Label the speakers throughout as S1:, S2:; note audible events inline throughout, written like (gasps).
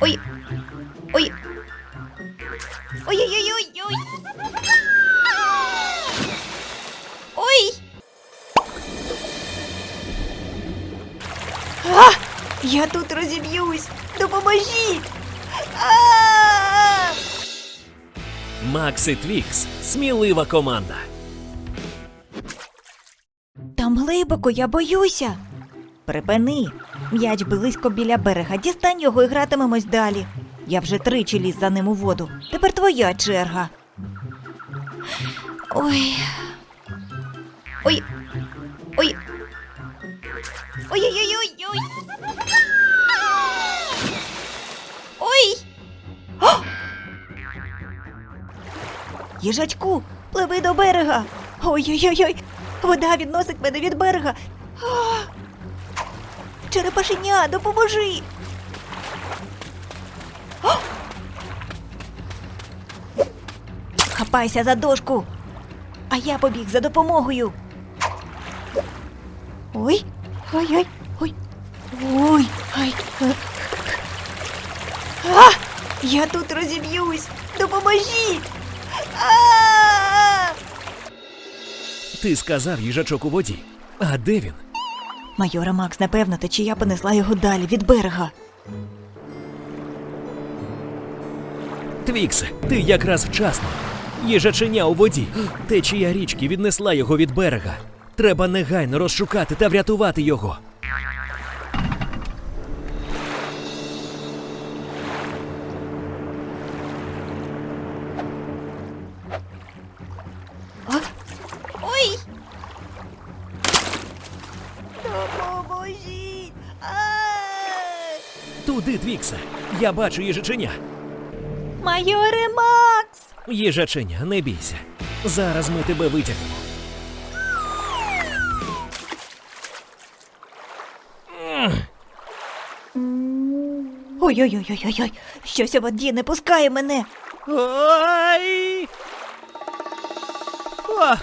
S1: Ой. Ой. Ой-ой-ой-ой-ой. Ой. А! Я тут розіб'юсь. Допоможіть. А!
S2: Макс і Твікс смілива команда.
S1: Там глибоко, я боюся. Припини. М'яч близько біля берега. Дістань його і гратимемось далі. Я вже тричі ліз за ним у воду. Тепер твоя черга. Ой. Ой. Ой. Ой-ой-ой-ой-ой. Ой. О! Їжачку, пливи до берега. Ой-ой-ой, вода відносить мене від берега. А! Черепашеня, допоможи. О! Хапайся за дошку. А я побіг за допомогою. Ой, ой, ой, ой. Ай. А! Я тут розіб'юсь. Допоможіть. А!
S2: Ти сказав їжачок у воді. А де він?
S1: Майора Макс, напевно, течія понесла його далі від берега.
S2: Твікс, ти якраз вчасно. Їжаченя у воді. Течія річки віднесла його від берега. Треба негайно розшукати та врятувати його. Туди, Я бачу їжаченя.
S1: Майоре Макс!
S2: Їжаченя, не бійся. Зараз ми тебе витягнемо.
S1: Ой-ой-ой-ой-ой! Щось у воді не пускає мене!
S2: Ой! О!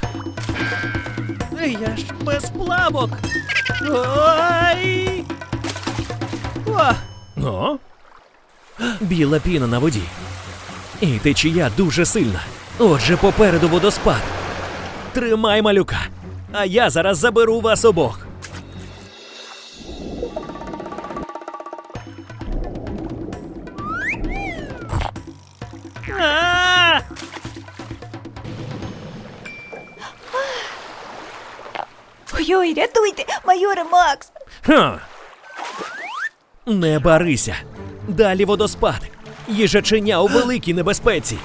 S2: Я ж без плавок. Ой! О! О! Біла піна на воді. І течія дуже сильна. Отже, попереду водоспад. Тримай малюка. А я зараз заберу вас обох.
S1: Ой-ой, рятуйте! Майоре Макс!
S2: Ха. Не барися. Далі водоспад. Їжаченя у великій небезпеці.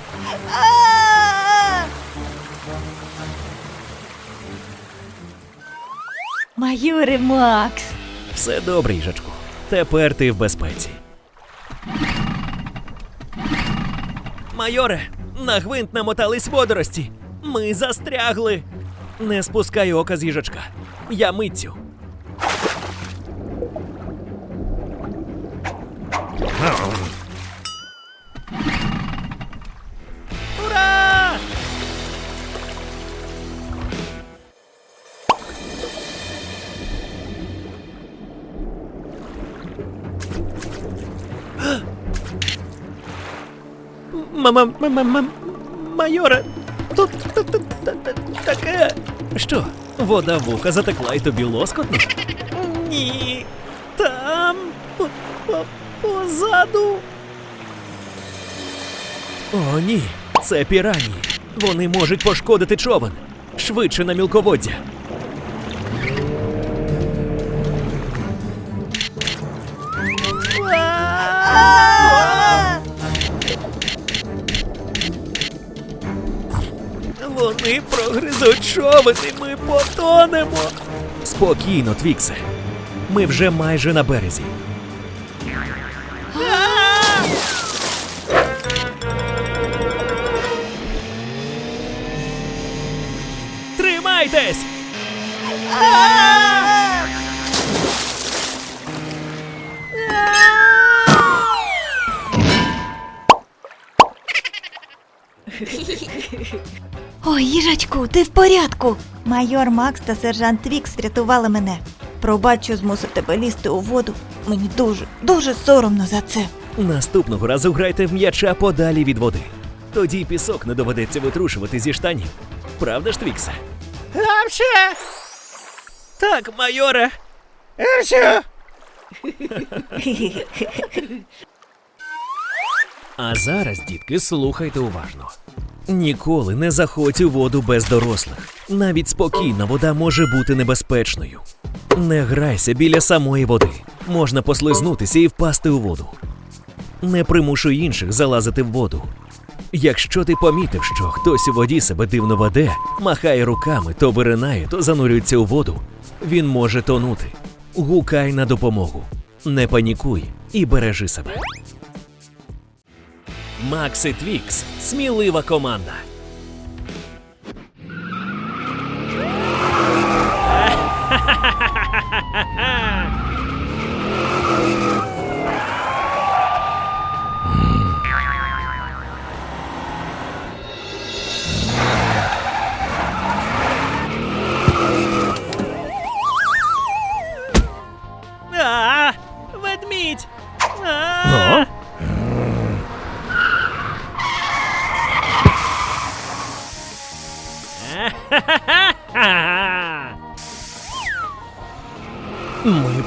S1: Майоре Макс!
S2: Все добре, їжачку. Тепер ти в безпеці. Майоре, на гвинт намотались водорості. Ми застрягли. Не спускай ока з їжачка. Я митцю. Ура! Мама, мама, майоре, тут т- т- т- т- таке. Що, вода в вуха затекла і тобі лоскотно? Ні. Позаду. О, ні, це пірані. Вони можуть пошкодити човен. Швидше на мілководдя. Вони прогризуть човен і ми потонемо. Спокійно, Твіксе. Ми вже майже на березі. Тримайтесь!
S1: Ой, їжачку, ти в порядку. Майор Макс та сержант Твікс врятували мене. Пробач, що змусив тебе лізти у воду. Мені дуже, дуже соромно за це.
S2: Наступного разу грайте в м'яча подалі від води. Тоді й пісок не доведеться витрушувати зі штанів. Правда ж, Твіксе?
S3: Апче!
S2: Так, майоре.
S3: Апче!
S2: А зараз, дітки, слухайте уважно. Ніколи не заходь у воду без дорослих. Навіть спокійна вода може бути небезпечною. Не грайся біля самої води. Можна послизнутися і впасти у воду. Не примушуй інших залазити в воду. Якщо ти помітив, що хтось у воді себе дивно веде, махає руками, то виринає, то занурюється у воду, він може тонути. Гукай на допомогу. Не панікуй і бережи себе. Макси Твікс смілива команда.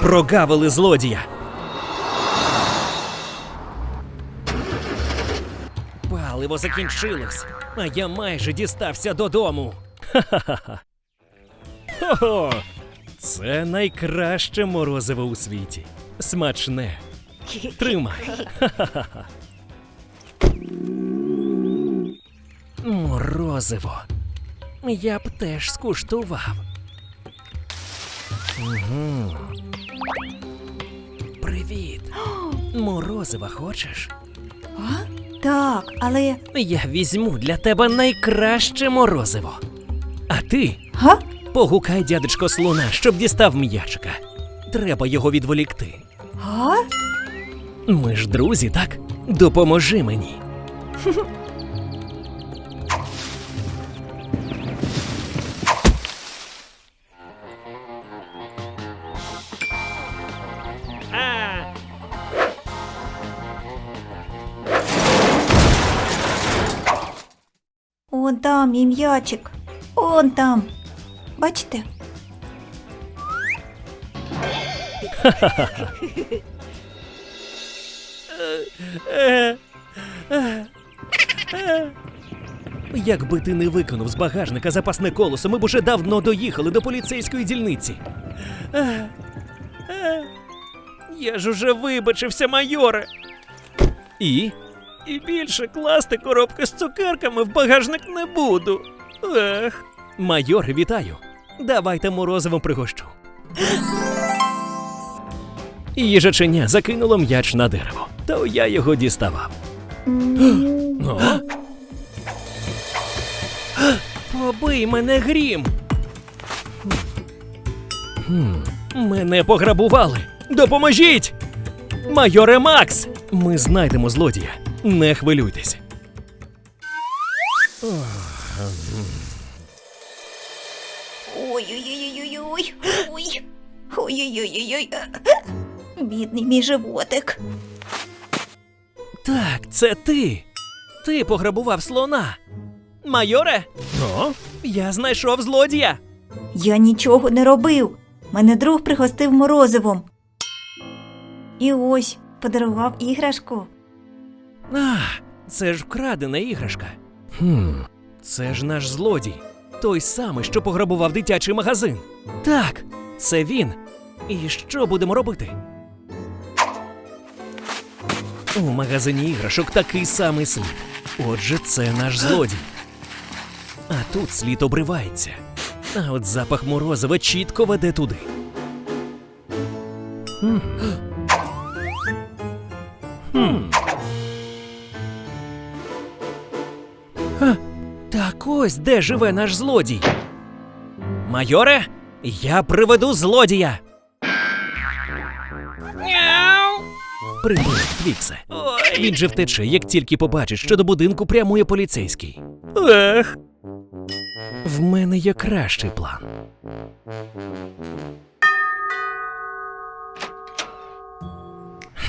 S2: Прогавили злодія. Паливо закінчилось, а я майже дістався додому. Ха-ха-ха. Хо-хо! Це найкраще морозиво у світі. Смачне. Тримай. Ха-ха-ха. Морозиво. Я б теж скуштував. Угу. Привіт. (gasps) Морозива хочеш?
S1: А? Так, але.
S2: Я візьму для тебе найкраще морозиво. А ти
S1: Га?
S2: погукай дядечко слона, щоб дістав м'ячика. Треба його відволікти.
S1: Га?
S2: Ми ж друзі, так? Допоможи мені. (laughs)
S1: там мій м'ячик. Он там. Бачите?
S2: Якби ти не виконав з багажника запасне колесо, ми б уже давно доїхали до поліцейської дільниці. Я ж уже вибачився, майоре. І? І більше класти коробки з цукерками в багажник не буду. Ех. Майор, вітаю. Давайте морозивом пригощу. Їжаченя закинуло м'яч на дерево, то я його діставав. О? Побий мене грім. Хм, Мене пограбували. Допоможіть! Майоре Макс! Ми знайдемо злодія. Не хвилюйтесь.
S1: Ой-ой-ой-ой-ой. Ой. Ой-ой-ой-ой. Бідний мій животик.
S2: Так, це ти. Ти пограбував слона. Майоре? О? Я знайшов злодія.
S1: Я нічого не робив. Мене друг пригостив морозивом. І ось подарував іграшку.
S2: А, це ж вкрадена іграшка. Хм, це ж наш злодій. Той самий, що пограбував дитячий магазин. Так, це він. І що будемо робити? У магазині іграшок такий самий слід. Отже, це наш злодій. А тут слід обривається. А от запах морозива чітко веде туди. Хм. Хм. Так ось де живе наш злодій. Майоре, я приведу злодія. Прибув Твіксе. Він же втече, як тільки побачить, що до будинку прямує поліцейський. Ех. В мене є кращий план.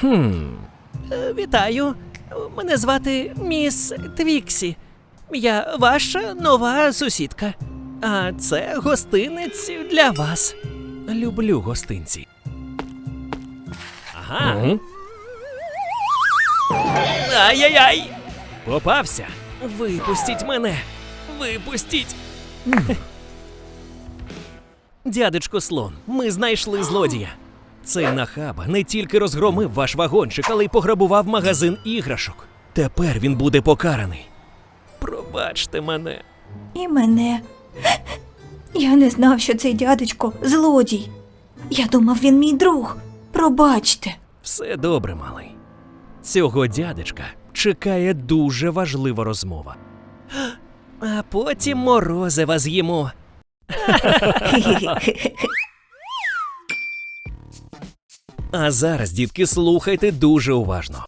S2: Хм. Е, Вітаю. Мене звати міс Твіксі. Я ваша нова сусідка. А це гостинець для вас. Люблю гостинці. Ага. Ай-яй-яй! Попався. Випустіть мене. Випустіть. Дядечко слон, ми знайшли злодія. Цей нахаба не тільки розгромив ваш вагончик, але й пограбував магазин іграшок. Тепер він буде покараний. Пробачте мене.
S1: І мене. Я не знав, що цей дядечко злодій. Я думав, він мій друг. Пробачте.
S2: Все добре, малий. Цього дядечка чекає дуже важлива розмова. А потім морозива з'їмо. (laughs) А зараз, дітки, слухайте дуже уважно.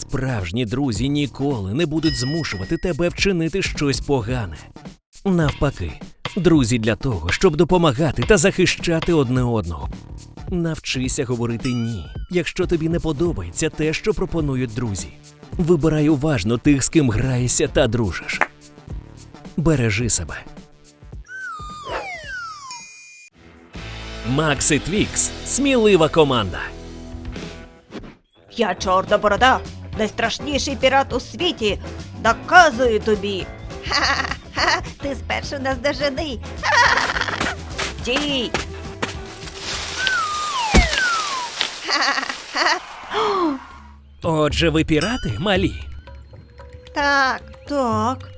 S2: Справжні друзі ніколи не будуть змушувати тебе вчинити щось погане. Навпаки, друзі для того, щоб допомагати та захищати одне одного. Навчися говорити ні, якщо тобі не подобається те, що пропонують друзі. Вибирай уважно тих, з ким граєшся та дружиш. Бережи себе. Макс і Твікс смілива команда.
S1: Я чорна борода, найстрашніший пірат у світі. Доказую тобі. Ха-ха, (laughs) ти спершу нас дожени. (laughs) Стій. (gasps)
S2: Отже, ви пірати малі.
S1: Так, так.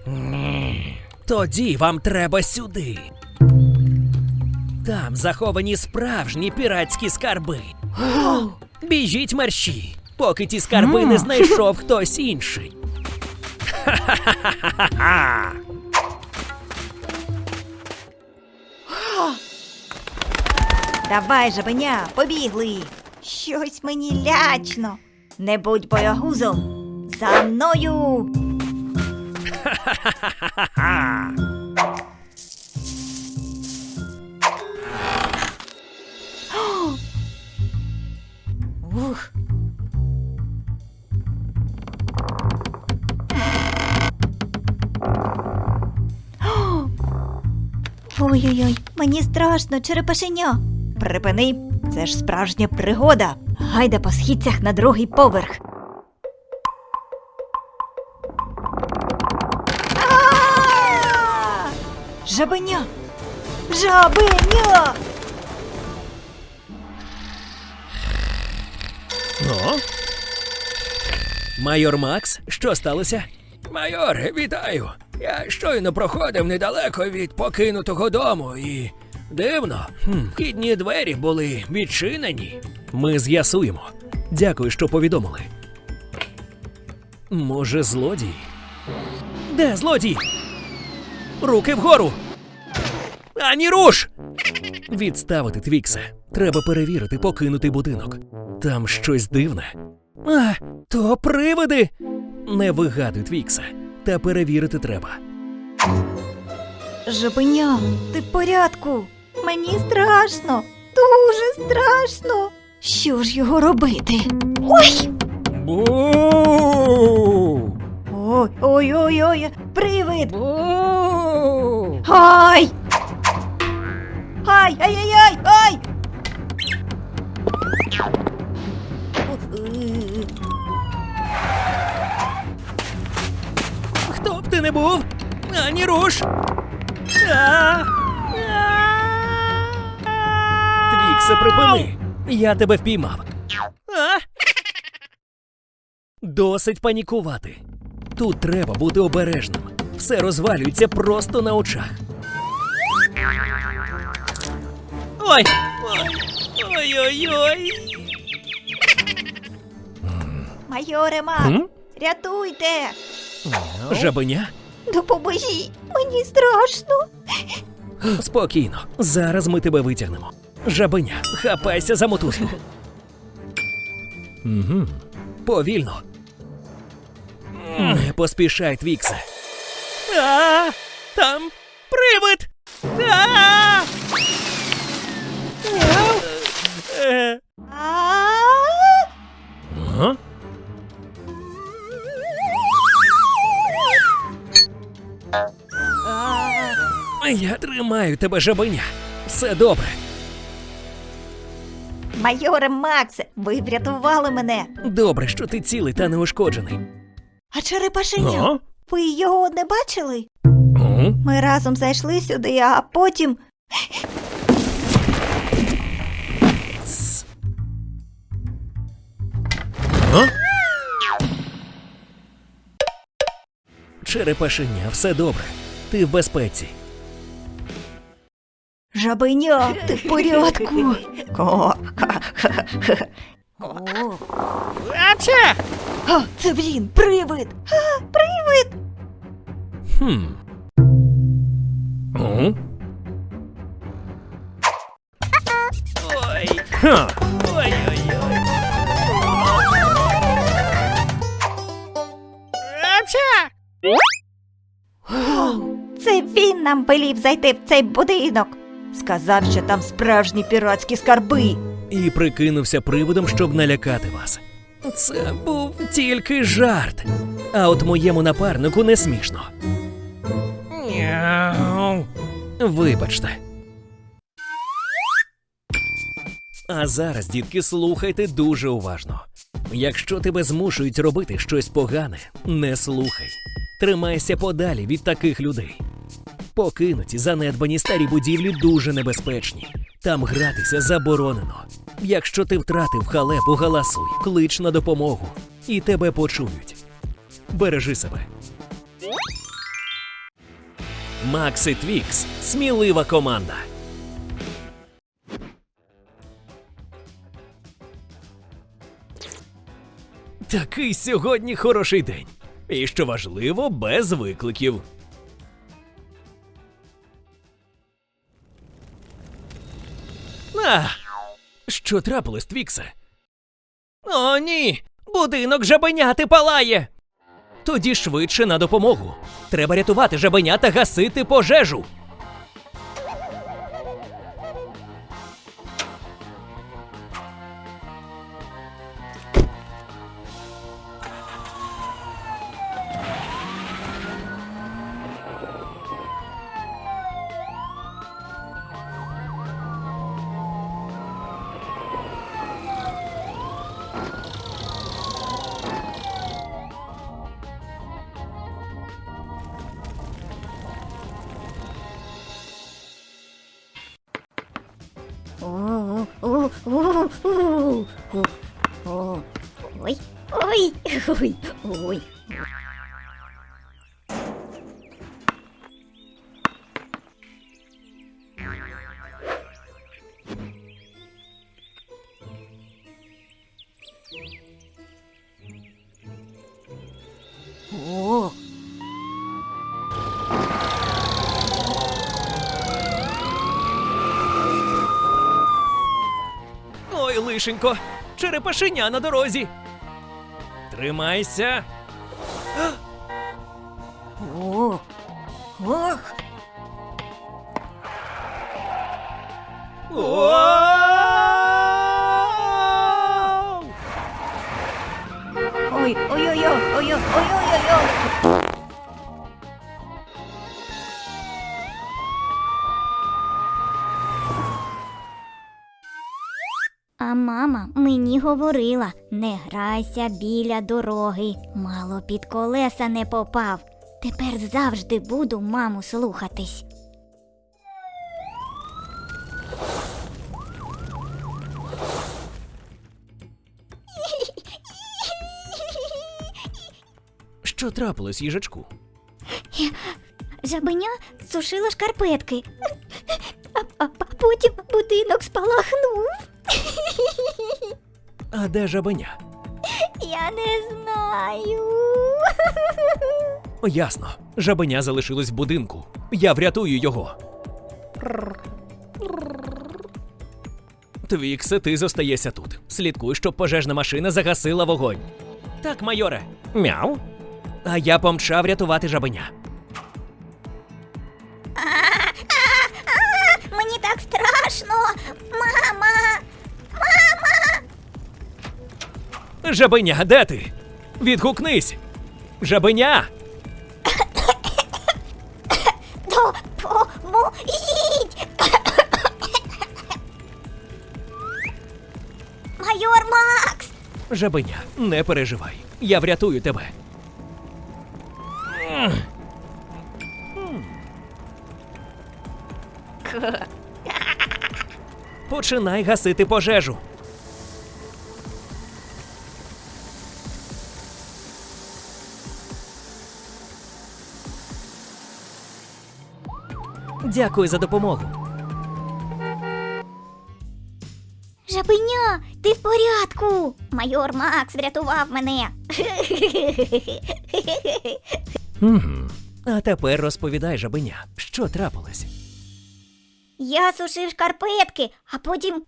S2: Тоді вам треба сюди. Там заховані справжні піратські скарби. (gasps) Біжіть мерщі, поки ті скарби не знайшов хтось інший. Ха-ха-ха-ха-ха!
S1: Давай, жабеня, побігли. Щось мені лячно. Не будь боягузом. За мною. (laughs) Ух. Ой-ой-ой, мені страшно, черепашеня. Припини, це ж справжня пригода. Гайда по східцях на другий поверх. Жабеня! Жабеня!
S2: Ну? Майор Макс, що сталося?
S4: Майор, вітаю. Я щойно проходив недалеко від покинутого дому і. Дивно, вхідні двері були відчинені.
S2: Ми з'ясуємо. Дякую, що повідомили. Може, злодій? Де злодій? Руки вгору! Ані руш! Відставити Твікса. Треба перевірити покинутий будинок. Там щось дивне. А, то привиди! Не вигадуй Твікса. Та перевірити треба.
S1: Жабеня, ти в порядку? Мені страшно, дуже страшно. Що ж його робити? Ой!
S4: Бу!
S1: Ой, ой, ой, ой, привид!
S4: Бу!
S1: Ай! Ай, ай, ай, ай, ай!
S2: Не був? Ані руш! А! Твіксе, припини! Я тебе впіймав. А? Досить панікувати. Тут треба бути обережним. Все розвалюється просто на очах. Ой! Ой-ой-ой!
S1: Майоре Мак, рятуйте!
S2: Жабеня?
S1: Допоможіть! Мені страшно!
S2: Спокійно, зараз ми тебе витягнемо. Жабеня, хапайся за мотузку. Угу. Повільно. Не поспішай, Твіксе. А, там привид! А! Е,
S1: А!
S2: Ага. Я тримаю тебе, жабеня. Все добре.
S1: Майоре Максе, ви врятували мене.
S2: Добре, що ти цілий та неушкоджений.
S1: А черепашеня?
S5: Ну?
S1: Ви його не бачили?
S2: О?
S1: Ми разом зайшли сюди, а потім.
S2: Тс. Черепашеня, все добре. Ти в безпеці.
S1: Жабеня, ти в порядку. О,
S6: Апче!
S1: а, це він, привид. А, привид.
S2: Хм. О?
S5: Ой. Ха. Ой-ой-ой.
S6: Апче!
S1: Це він нам велів зайти в цей будинок. Сказав, що там справжні піратські скарби.
S2: І прикинувся приводом, щоб налякати вас. Це був тільки жарт. А от моєму напарнику не смішно.
S6: Няу.
S2: Вибачте. А зараз, дітки, слухайте дуже уважно. Якщо тебе змушують робити щось погане, не слухай. Тримайся подалі від таких людей. Покинуті, занедбані старі будівлі дуже небезпечні. Там гратися заборонено. Якщо ти втратив халепу, галасуй, клич на допомогу, і тебе почують. Бережи себе. Макс і Твікс смілива команда. Такий сьогодні хороший день. І що важливо, без викликів. А, що трапилось, Твіксе? О, ні! Будинок жабеняти палає! Тоді швидше на допомогу. Треба рятувати жабеня та гасити пожежу.
S7: Ой,
S2: лишенько, черепашеня на дорозі. Тримайся.
S1: о, ох. Ой, ой, ой, ой, ой, ой, ой, ой,
S7: говорила: не грайся біля дороги, мало під колеса не попав. Тепер завжди буду маму слухатись.
S2: Що трапилось, їжачку?
S7: Жабеня сушила шкарпетки, а, а, потім будинок спалахнув.
S2: А де жабеня?
S7: Я не знаю.
S2: Ясно, жабеня залишилось в будинку. Я врятую його. Твіксе, ти зостаєшся тут. Слідкуй, щоб пожежна машина загасила вогонь. Так, майоре. Мяу. А я помчав рятувати жабеня.
S7: Мені так страшно. Мама.
S2: Жабиня де ти? Відгукнись. Жабеня.
S7: Майор
S2: Макс! Жабиня. не переживай. Я врятую тебе. Починай гасити пожежу. Дякую за допомогу.
S7: Жабеня, ти в порядку. Майор Макс врятував мене. (laughs)
S2: А тепер розповідай, жабеня, що трапилось?
S7: Я сушив шкарпетки, а потім.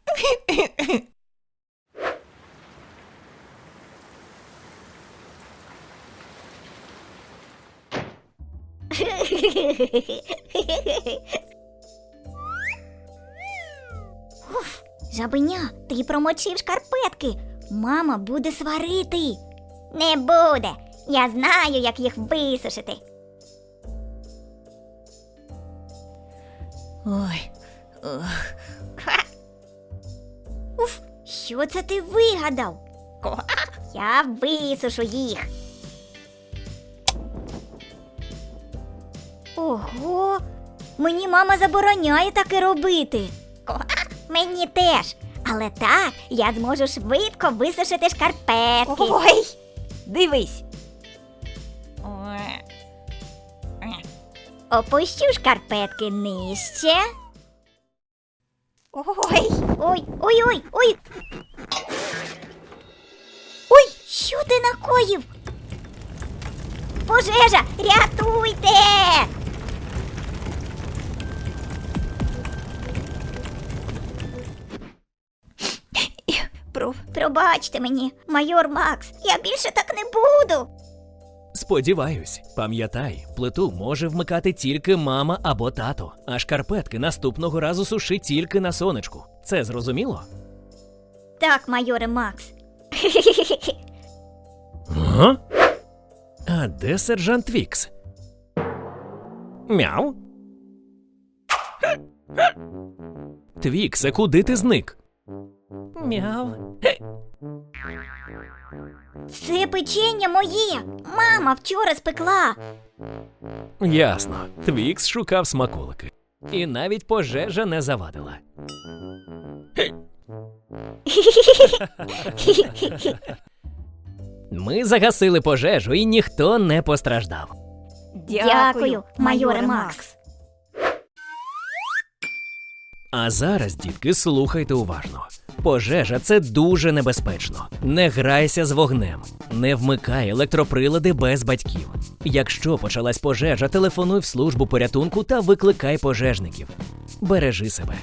S7: Уф, жабеня, ти промочив шкарпетки. Мама буде сварити. Не буде. Я знаю, як їх висушити.
S1: Ой,
S7: Уф, що це ти вигадав? Я висушу їх. Ого, мені мама забороняє таке робити. Мені теж. Але так я зможу швидко висушити шкарпетки.
S1: ой, дивись.
S7: Опущу шкарпетки нижче.
S1: Ой,
S7: Ой, ой, ой, ой. Ой, що ти накоїв? Пожежа, рятуйте! Пробачте мені, майор Макс, я більше так не буду.
S2: Сподіваюсь, пам'ятай, плиту може вмикати тільки мама або тато, а шкарпетки наступного разу суши тільки на сонечку. Це зрозуміло?
S7: Так, майоре Макс.
S2: Ага. А де сержант Вікс? Мяу. Твіксе, куди ти зник? Мяу.
S7: Це печення моє. Мама вчора спекла.
S2: Ясно. Твікс шукав смаколики. І навіть пожежа не завадила. Ми загасили пожежу і ніхто не постраждав.
S7: Дякую, майоре Макс.
S2: А зараз, дітки, слухайте уважно. Пожежа це дуже небезпечно. Не грайся з вогнем, не вмикай електроприлади без батьків. Якщо почалась пожежа, телефонуй в службу порятунку та викликай пожежників. Бережи себе.